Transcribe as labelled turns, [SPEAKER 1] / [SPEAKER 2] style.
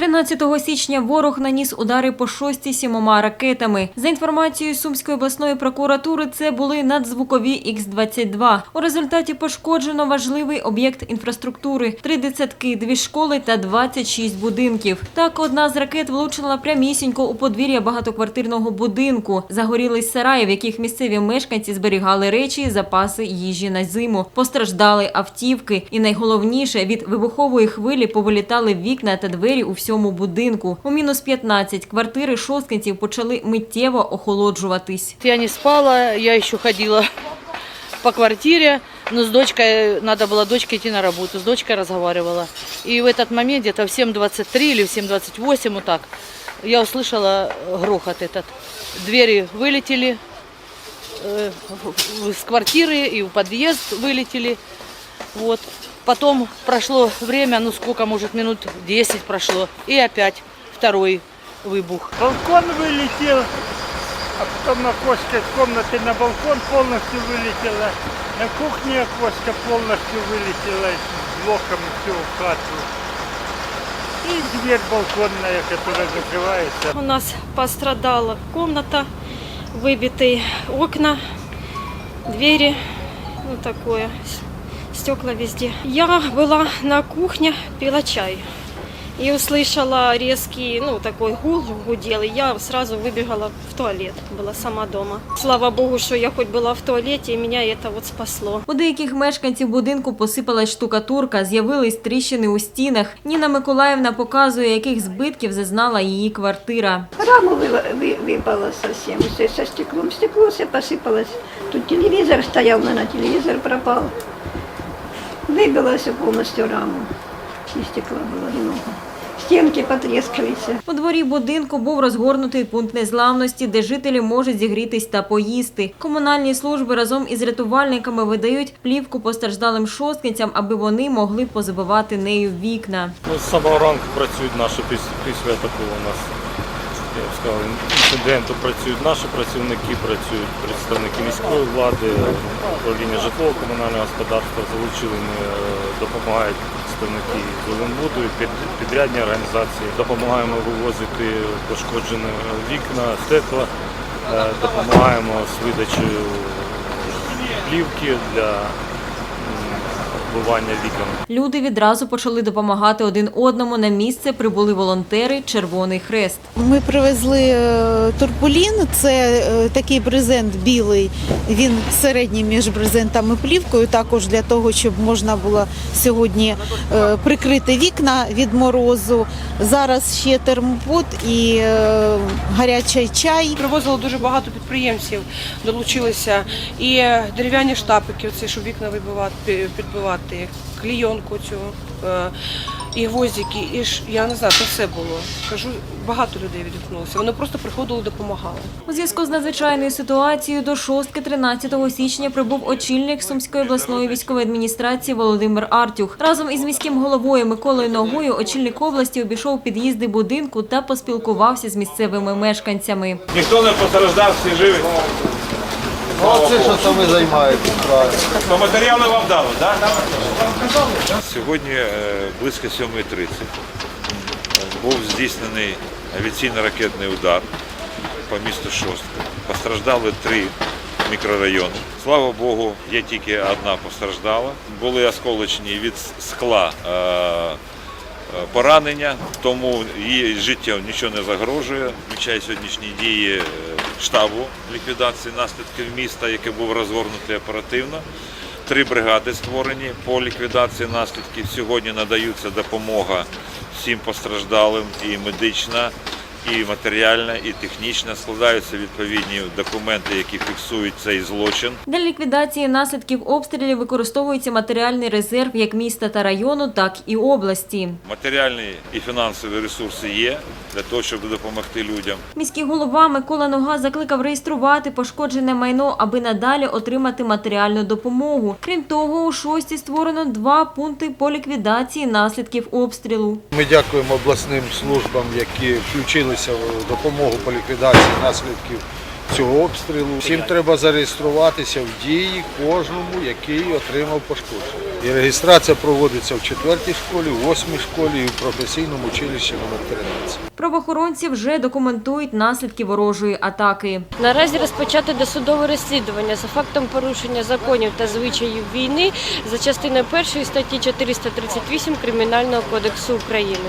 [SPEAKER 1] 13 січня ворог наніс удари по шості сімома ракетами. За інформацією Сумської обласної прокуратури, це були надзвукові Х-22. У результаті пошкоджено важливий об'єкт інфраструктури – три дитсадки, дві школи та 26 будинків. Так, одна з ракет влучила прямісінько у подвір'я багатоквартирного будинку. Загорілись сараї, в яких місцеві мешканці зберігали речі запаси їжі на зиму. Постраждали автівки. І найголовніше, від вибухової хвилі повилітали вікна та двері у всьому будинку. У мінус 15 квартири шосткинців почали миттєво охолоджуватись.
[SPEAKER 2] Я не спала, я еще ходила по квартире, но с дочкой, надо было дочке идти на работу, с дочкой разговаривала. И в этот момент, где-то в 7.23 или в 7.28, вот так, я услышала грохот этот. Двери вылетели э, в- в- с квартиры и в подъезд вылетели. Вот. Потом прошло время, ну сколько, может, минут 10 прошло, и опять второй выбух.
[SPEAKER 3] Балкон вылетел, а потом окошко из комнаты на балкон полностью вылетело. На кухне окошко полностью вылетело с блоком все хату. И дверь балконная, которая закрывается.
[SPEAKER 4] У нас пострадала комната, выбитые окна, двери, ну такое, стекла везде. Я была на кухне, пила чай. И услышала резкий, ну, такой гул гудел, и я сразу выбежала в туалет, была сама дома. Слава богу, что я хоть была в туалете, и меня это вот спасло.
[SPEAKER 1] У деяких мешканців будинку посипалась штукатурка, з'явились тріщини у стінах. Ніна Миколаївна показує, яких збитків зазнала її квартира.
[SPEAKER 5] Раму вы- вы- выпало совсем, все со стеклом. Стекло все посыпалось. Тут телевизор стоял, наверное, телевизор пропал. Выбило все полностью раму. И стекла было много. Стенки потрескались.
[SPEAKER 1] У дворі будинку був розгорнутий пункт незламності, де жителі можуть зігрітись та поїсти. Комунальні служби разом із рятувальниками видають плівку постраждалим шосткинцям, аби вони могли позабивати нею вікна.
[SPEAKER 6] Ну, з самого ранку працюють наші після, після такого у нас я б сказав, інциденту працюють наші працівники, працюють представники міської влади, управління житлово-комунального господарства, залучили ми, е, допомагають представники Зеленбуду підрядні організації. Допомагаємо вивозити пошкоджені вікна, стекла, е, допомагаємо з видачею плівки для вбивання вікон.
[SPEAKER 1] Люди відразу почали допомагати один одному. На місце прибули волонтери Червоний Хрест.
[SPEAKER 7] Ми привезли е, турбулін, це е, такий брезент білий. Він середній між брезентом і плівкою, також для того, щоб можна було сьогодні е, прикрити вікна від морозу. Зараз ще термопут і гарячий чай.
[SPEAKER 8] Привозило дуже багато підприємців, долучилися і дерев'яні штапики, оці, щоб вікна вибивати, підбивати, клійонку цю, е, і гвоздики, і ж я не знаю, це все було. Кажу, багато людей відгукнулося. Вони просто приходили, допомагали.
[SPEAKER 1] У зв'язку з надзвичайною ситуацією до шостки 13 січня прибув очільник Сумської обласної військової адміністрації Володимир Артюх. Разом із міським головою Миколою Ногою очільник області обійшов під'їзди будинку та поспілкувався з місцевими мешканцями.
[SPEAKER 9] Ніхто не постраждав, всі живі.
[SPEAKER 10] Оце що ви займаєтесь.
[SPEAKER 9] То матеріали вам дали, так? Сьогодні е, близько 7.30 був здійснений авіаційно-ракетний удар по місту Шостка. Постраждали три мікрорайони. Слава Богу, є тільки одна постраждала. Були осколочні від скла е, е, поранення, тому її життя нічого не загрожує. Відмічаю сьогоднішні дії штабу ліквідації наслідків міста, який був розгорнутий оперативно. Три бригади створені по ліквідації наслідків. Сьогодні надаються допомога всім постраждалим і медична, і матеріальна, і технічна. Складаються відповідні документи, які фіксують цей злочин.
[SPEAKER 1] Для ліквідації наслідків обстрілів використовується матеріальний резерв як міста та району, так і області.
[SPEAKER 9] Матеріальні і фінансові ресурси є для того, щоб допомогти людям.
[SPEAKER 1] Міський голова Микола Нога закликав реєструвати пошкоджене майно, аби надалі отримати матеріальну допомогу. Крім того, у шості створено два пункти по ліквідації наслідків обстрілу.
[SPEAKER 10] Ми дякуємо обласним службам, які включилися в допомогу по ліквідації наслідків цього обстрілу. Всім треба зареєструватися в дії кожному, який отримав пошкодження. І реєстрація проводиться в четвертій школі, в восьмій школі і в професійному училищі номер 13.
[SPEAKER 1] Правоохоронці вже документують наслідки ворожої атаки.
[SPEAKER 11] Наразі розпочато досудове розслідування за фактом порушення законів та звичаїв війни за частиною першої статті 438 Кримінального кодексу України.